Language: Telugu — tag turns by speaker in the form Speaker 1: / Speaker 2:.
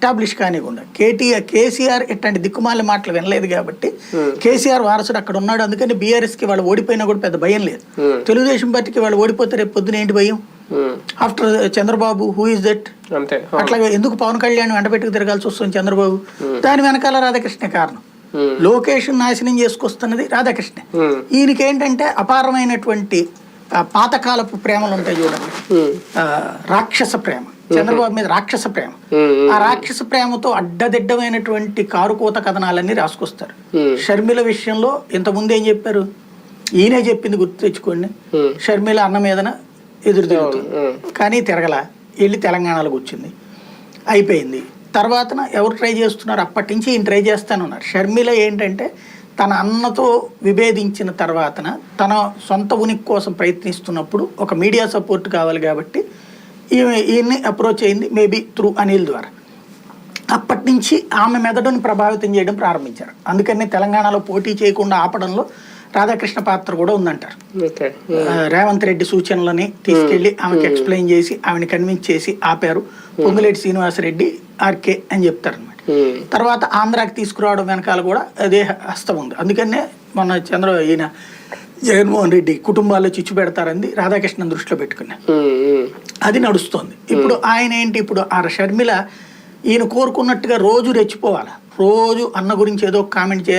Speaker 1: ఎస్టాబ్లిష్ కానివ్వకుండా కేటీఆర్ కేసీఆర్ ఇట్లాంటి దిక్కుమాల మాటలు వినలేదు కాబట్టి కేసీఆర్ వారసుడు అక్కడ ఉన్నాడు. అందుకని బీఆర్ఎస్కి వాళ్ళు ఓడిపోయినా కూడా పెద్ద భయం లేదు. తెలుగుదేశం పార్టీకి వాళ్ళు ఓడిపోతే రేపు పొద్దున ఏంటి భయం? After Chandrababu who is that
Speaker 2: అంతే.
Speaker 1: అట్లాగే ఎందుకు పవన్ కళ్యాణ్ వెంట పెట్టుకు తిరగాల్సి వస్తుంది చంద్రబాబు? దాని వెనకాల రాధాకృష్ణ కారణం.
Speaker 2: ఉమ్,
Speaker 1: లోకేష్ నాశనం చేసుకొస్తున్నది రాధాకృష్ణ. ఈయనకి ఏంటంటే అపారమైనటువంటి పాతకాలపు ప్రేమలు ఉంటాయి చూడండి. రాక్షస ప్రేమ. చంద్రబాబు మీద రాక్షస ప్రేమ. ఆ రాక్షస ప్రేమతో అడ్డదిడ్డమైనటువంటి కారుకోత కథనాలన్నీ రాసుకొస్తారు. షర్మిల విషయంలో ఇంతకుముందు ఏం చెప్పారు? ఈయనే చెప్పింది గుర్తు తెచ్చుకోండి. షర్మిల అన్న మీదన ఎదురు తిరుగుతుంది. కానీ తిరగల వెళ్ళి తెలంగాణలోకి వచ్చింది. అయిపోయింది. తర్వాతన ఎవరు ట్రై చేస్తున్నారు? అప్పటి నుంచి ఈయన ట్రై చేస్తానే ఉన్నారు. షర్మిల ఏంటంటే తన అన్నతో విభేదించిన తర్వాతన తన సొంత ఉనికి కోసం ప్రయత్నిస్తున్నప్పుడు ఒక మీడియా సపోర్ట్ కావాలి కాబట్టి ఈమె ఈయన్ని అప్రోచ్ అయింది మేబీ త్రూ అనిల్ ద్వారా. అప్పటి నుంచి ఆమె మెదడును ప్రభావితం చేయడం ప్రారంభించారు. అందుకని తెలంగాణలో పోటీ చేయకుండా ఆపడంలో రాధాకృష్ణ పాత్ర కూడా ఉందంటారు. రేవంత్ రెడ్డి సూచనలని తీసుకెళ్ళి ఆమెకి ఎక్స్ప్లెయిన్ చేసి ఆమెను కన్విన్స్ చేసి ఆపారు. పొంగులేటి శ్రీనివాసరెడ్డి ఆర్కే అని చెప్తారు అనమాట తర్వాత ఆంధ్రాకి తీసుకురావడం వెనకాల కూడా అదే హస్తం ఉంది అందుకనే మన చంద్ర ఈయన జగన్మోహన్ రెడ్డి కుటుంబాల్లో చిచ్చు పెడతారంది రాధాకృష్ణన్ దృష్టిలో పెట్టుకున్నా. అది నడుస్తోంది. ఇప్పుడు ఆయన ఏంటి? ఇప్పుడు ఆ షర్మిల ఈయన కోరుకున్నట్టుగా రోజు రెచ్చిపోవాలి? రోజు అన్న గురించి ఏదో కామెంట్ చేయాలి.